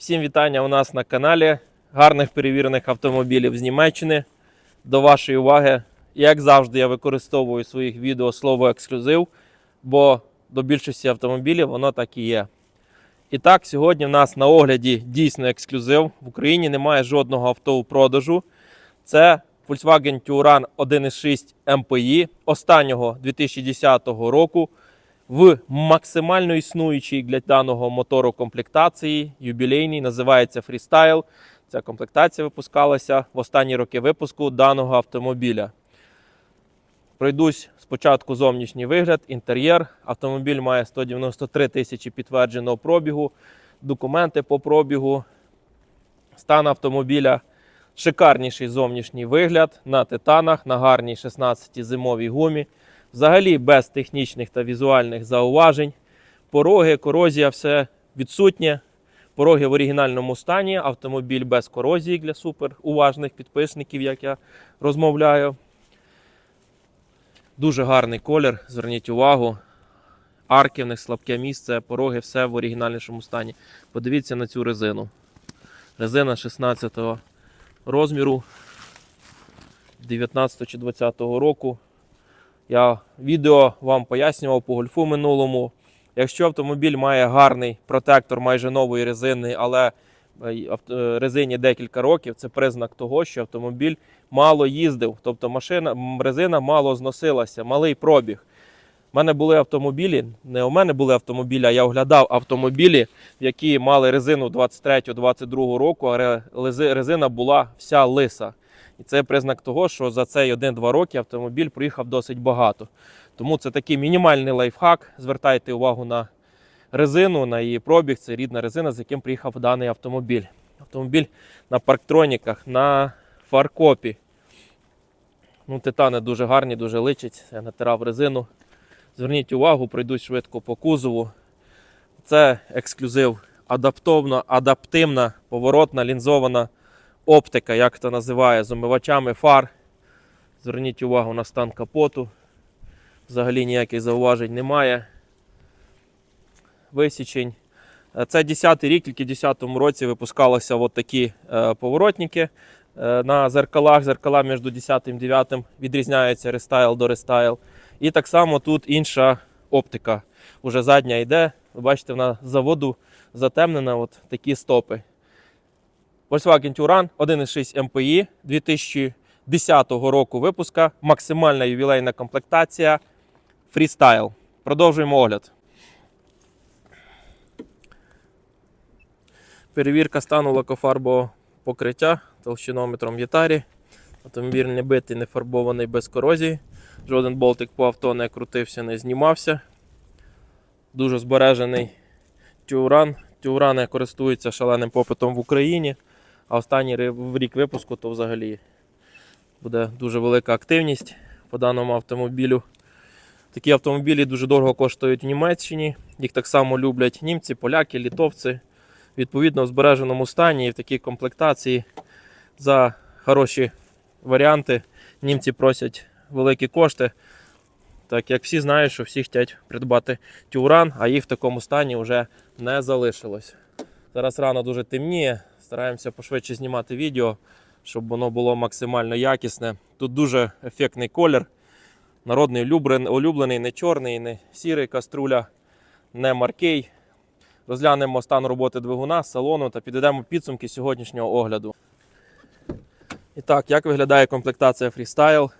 Всім вітання у нас на каналі гарних перевірених автомобілів з Німеччини. До вашої уваги, як завжди, я використовую своїх відео слово ексклюзив, бо до більшості автомобілів воно так і є. І так, сьогодні в нас на огляді дійсно ексклюзив. В Україні немає жодного авто у продажу. Це Volkswagen Touran 1.6 MPI останнього 2010 року в максимально існуючій для даного мотору комплектації, юбілейній, називається Freestyle. Ця комплектація випускалася в останні роки випуску даного автомобіля. Пройдусь спочатку зовнішній вигляд, інтер'єр. Автомобіль має 193 тисячі підтвердженого пробігу, документи по пробігу, стан автомобіля. Шикарніший зовнішній вигляд на титанах, на гарній 16 зимовій гумі. Взагалі без технічних та візуальних зауважень. Пороги, корозія, все відсутнє. Пороги в оригінальному стані, автомобіль без корозії для супер уважних підписників, як я розмовляю. Дуже гарний колір, зверніть увагу. Арки в них слабке місце, пороги, все в оригінальнішому стані. Подивіться на цю резину. Резина 16 розміру 19 чи 20 року. Я відео вам пояснював по гольфу минулому. Якщо автомобіль має гарний протектор майже нової резини, але е, е, резині декілька років, це признак того, що автомобіль мало їздив. Тобто машина, резина мало зносилася, малий пробіг. У мене були автомобілі, не у мене були автомобілі, а я оглядав автомобілі, які мали резину 23-22 року, а резина була вся лиса. І це признак того, що за цей 1-2 роки автомобіль проїхав досить багато. Тому це такий мінімальний лайфхак. Звертайте увагу на резину, на її пробіг. Це рідна резина, з яким приїхав даний автомобіль. Автомобіль на парктроніках, на фаркопі. Ну, титани дуже гарні, дуже личать. Я натирав резину. Зверніть увагу, пройдусь швидко по кузову. Це ексклюзив адаптовна, адаптивна, поворотна, лінзована оптика, як це називає, з омивачами фар. Зверніть увагу на стан капоту. Взагалі ніяких зауважень немає. Висічень. Е, Це 10-й рік, тільки в 10 році випускалися от такі е, поворотники е, на зеркалах. Зеркала між 10 і 9 відрізняються рестайл до рестайл. І так само тут інша оптика. Уже задня йде. Ви бачите, вона заводу затемнена. От такі стопи. Volkswagen Touran 1.6 MPI 2010 року випуска. Максимальна ювілейна комплектація Freestyle. Продовжуємо огляд. Перевірка стану лакофарбового покриття толщинометром Ятарі. Автомобіль не битий, не фарбований без корозії. Жоден болтик по авто не крутився, не знімався. Дуже збережений Тюран. Тюрани користуються шаленим попитом в Україні. А останній рік випуску то взагалі буде дуже велика активність по даному автомобілю. Такі автомобілі дуже дорого коштують в Німеччині. Їх так само люблять німці, поляки, літовці. Відповідно, в збереженому стані і в такій комплектації за хороші варіанти німці просять великі кошти. Так як всі знають, що всі хочуть придбати тюран, а їх в такому стані вже не залишилось. Зараз рано дуже темніє, стараємося пошвидше знімати відео, щоб воно було максимально якісне. Тут дуже ефектний колір. Народний улюблений, не чорний, не сірий каструля, не маркей. Розглянемо стан роботи двигуна, салону та підведемо підсумки сьогоднішнього огляду. І так, як виглядає комплектація Freestyle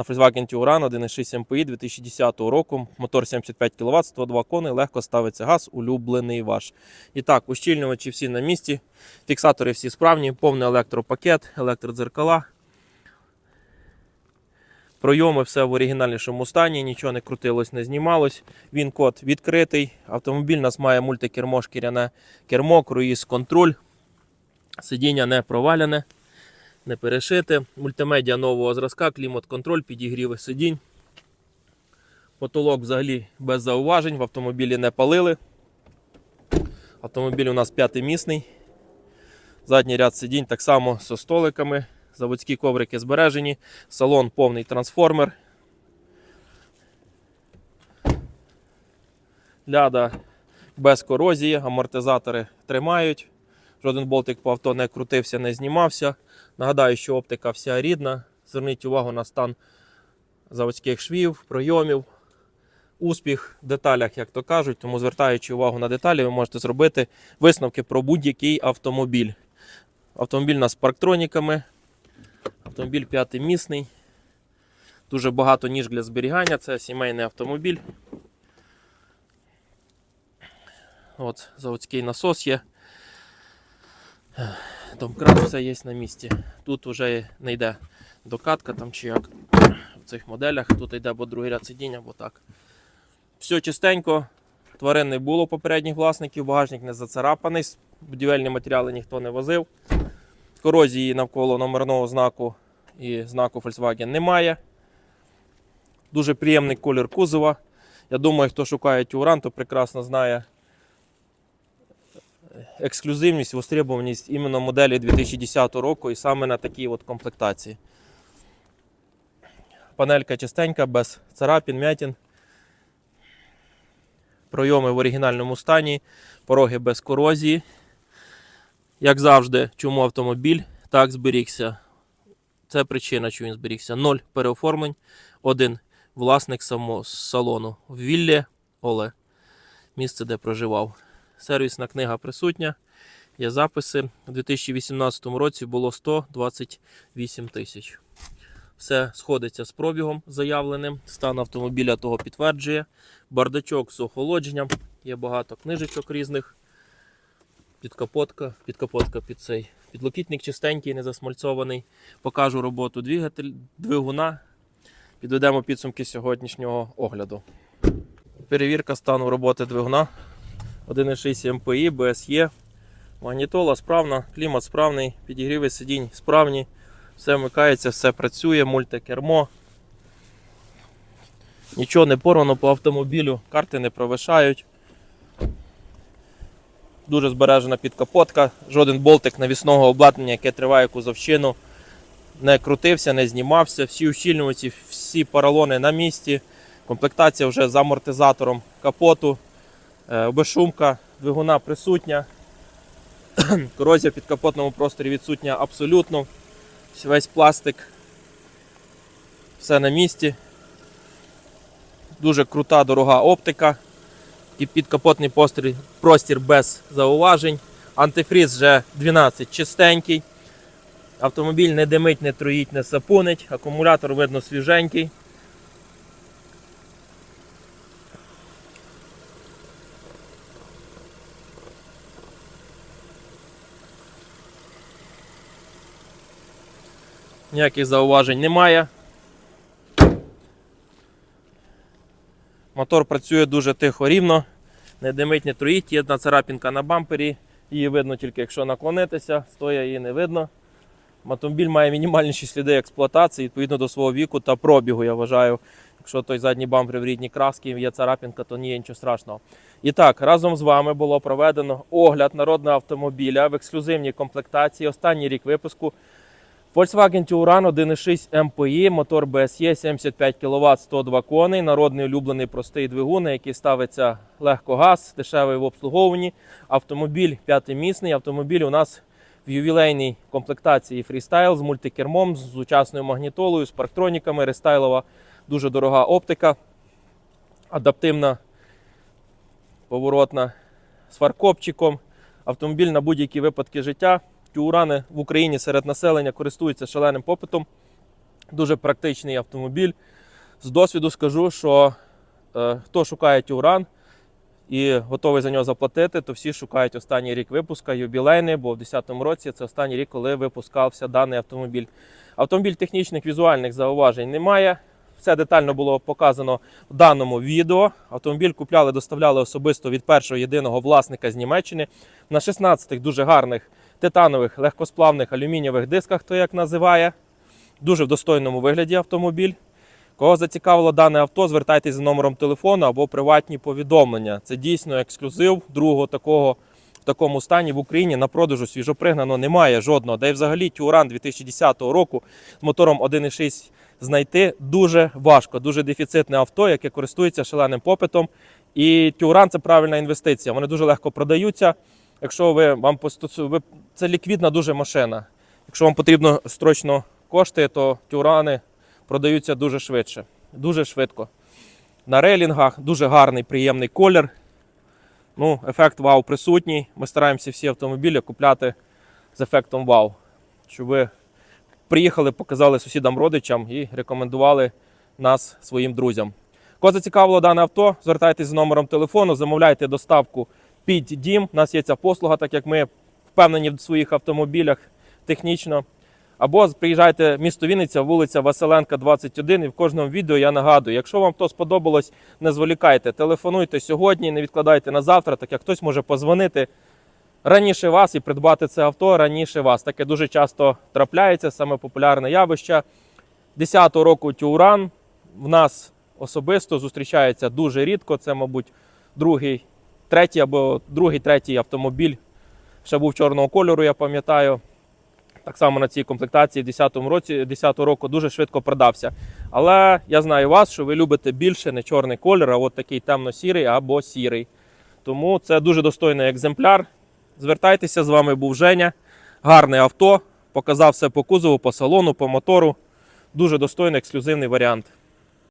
на Volkswagen Touran 1.6 MPI 2010 року. Мотор 75 кВт, 102 кони, легко ставиться газ, улюблений ваш. І так, ущільнювачі всі на місці, фіксатори всі справні, повний електропакет, електродзеркала. Пройоми все в оригінальнішому стані, нічого не крутилось, не знімалось. Він код відкритий. Автомобіль у нас має мультикермо, шкіряне кермо, круїз контроль. Сидіння не проваляне, не перешите. Мультимедіа нового зразка, клімат-контроль, підігріви сидінь. Потолок взагалі без зауважень, в автомобілі не палили. Автомобіль у нас п'ятимісний. Задній ряд сидінь так само зі столиками. Заводські коврики збережені, салон повний трансформер. Ляда без корозії, амортизатори тримають. Жоден болтик по авто не крутився, не знімався. Нагадаю, що оптика вся рідна. Зверніть увагу на стан заводських швів, пройомів, успіх в деталях, як то кажуть. Тому, звертаючи увагу на деталі, ви можете зробити висновки про будь-який автомобіль. Автомобіль у нас з парктроніками. Автомобіль п'ятимісний. Дуже багато ніж для зберігання. Це сімейний автомобіль. От, заводський насос є. Домкрат все є на місці. Тут вже не йде докатка там чи як в цих моделях. Тут йде або другий ряд сидіння, або так. Все чистенько. Тварин не було попередніх власників, багажник не зацарапаний, будівельні матеріали ніхто не возив. Корозії навколо номерного знаку і знаку Volkswagen немає. Дуже приємний колір кузова. Я думаю, хто шукає Тюран, то прекрасно знає ексклюзивність, востребованість іменно моделі 2010 року і саме на такій от комплектації. Панелька чистенька, без царапін, м'ятін. Пройоми в оригінальному стані, пороги без корозії. Як завжди, чому автомобіль так зберігся. Це причина, чому він зберігся. Ноль переоформлень, один власник само салону в Віллі Оле, місце, де проживав. Сервісна книга присутня. Є записи. У 2018 році було 128 тисяч. Все сходиться з пробігом заявленим. Стан автомобіля того підтверджує. Бардачок з охолодженням. Є багато книжечок різних. Підкапотка, підкапотка під цей. Підлокітник чистенький, не засмальцований. Покажу роботу двигатель, двигуна. Підведемо підсумки сьогоднішнього огляду. Перевірка стану роботи двигуна. 1,6 МПІ, БСЄ. Магнітола справна, клімат справний, підігріви сидінь справні. Все вмикається, все працює, мультикермо. Нічого не порвано по автомобілю, карти не провишають. Дуже збережена підкапотка, жоден болтик навісного обладнання, яке триває кузовщину, не крутився, не знімався. Всі ущільнювачі, всі поролони на місці. Комплектація вже з амортизатором капоту, е, безшумка, двигуна присутня. Корозія в підкапотному просторі відсутня абсолютно. Весь пластик. Все на місці. Дуже крута дорога оптика. І підкапотний простір, простір без зауважень. Антифріз вже 12 чистенький. Автомобіль не димить, не троїть, не сапунить. Акумулятор видно свіженький. Ніяких зауважень немає. Мотор працює дуже тихо рівно, не димить, не троїть. Є одна царапінка на бампері, її видно тільки якщо наклонитися, стоя її не видно. Автомобіль має мінімальніші сліди експлуатації відповідно до свого віку та пробігу, я вважаю. Якщо той задній бампер в рідній краски є царапінка, то ні, нічого страшного. І так, разом з вами було проведено огляд народного автомобіля в ексклюзивній комплектації. Останній рік випуску Volkswagen Touran 1.6 MPI, мотор BSE 75 кВт 102 коней, народний улюблений простий двигун, на який ставиться легко газ, дешевий в обслуговуванні. Автомобіль п'ятимісний. Автомобіль у нас в ювілейній комплектації фрістайл з мультикермом, з сучасною магнітолою, з парктроніками, рестайлова, дуже дорога оптика, адаптивна, поворотна з фаркопчиком. Автомобіль на будь-які випадки життя. Тюрани в Україні серед населення користуються шаленим попитом. Дуже практичний автомобіль. З досвіду скажу, що е, хто шукає Тюран і готовий за нього заплатити, то всі шукають останній рік випуска, юбілейний, бо в 2010 році це останній рік, коли випускався даний автомобіль. Автомобіль технічних візуальних зауважень немає. Все детально було показано в даному відео. Автомобіль купляли, доставляли особисто від першого єдиного власника з Німеччини на 16 дуже гарних титанових легкосплавних алюмінієвих дисках, то як називає. Дуже в достойному вигляді автомобіль. Кого зацікавило дане авто, звертайтеся за номером телефону або приватні повідомлення. Це дійсно ексклюзив другого такого в такому стані в Україні на продажу свіжопригнано немає жодного. Да й взагалі Тюран 2010 року з мотором 1.6 знайти дуже важко, дуже дефіцитне авто, яке користується шаленим попитом. І Тюран це правильна інвестиція. Вони дуже легко продаються. Якщо ви вам ви це ліквідна дуже машина. Якщо вам потрібно строчно кошти, то тюрани продаються дуже швидше, дуже швидко. На рейлінгах дуже гарний, приємний колір. Ну, ефект вау присутній. Ми стараємося всі автомобілі купляти з ефектом вау, щоб ви приїхали, показали сусідам родичам і рекомендували нас своїм друзям. Кого зацікавило дане авто, звертайтеся з номером телефону, замовляйте доставку під дім. У нас є ця послуга, так як ми впевнені в своїх автомобілях технічно. Або приїжджайте в місто Вінниця, вулиця Василенка, 21. І в кожному відео я нагадую, якщо вам то сподобалось, не зволікайте, телефонуйте сьогодні, не відкладайте на завтра, так як хтось може позвонити раніше вас і придбати це авто раніше вас. Таке дуже часто трапляється, саме популярне явище. 10-го року Тюран в нас особисто зустрічається дуже рідко. Це, мабуть, другий, третій або другий, третій автомобіль. Ще був чорного кольору, я пам'ятаю. Так само на цій комплектації 10-му році, 10-го року дуже швидко продався. Але я знаю вас, що ви любите більше не чорний колір, а от такий темно-сірий або сірий. Тому це дуже достойний екземпляр. Звертайтеся, з вами був Женя. Гарне авто. Показав все по кузову, по салону, по мотору. Дуже достойний ексклюзивний варіант.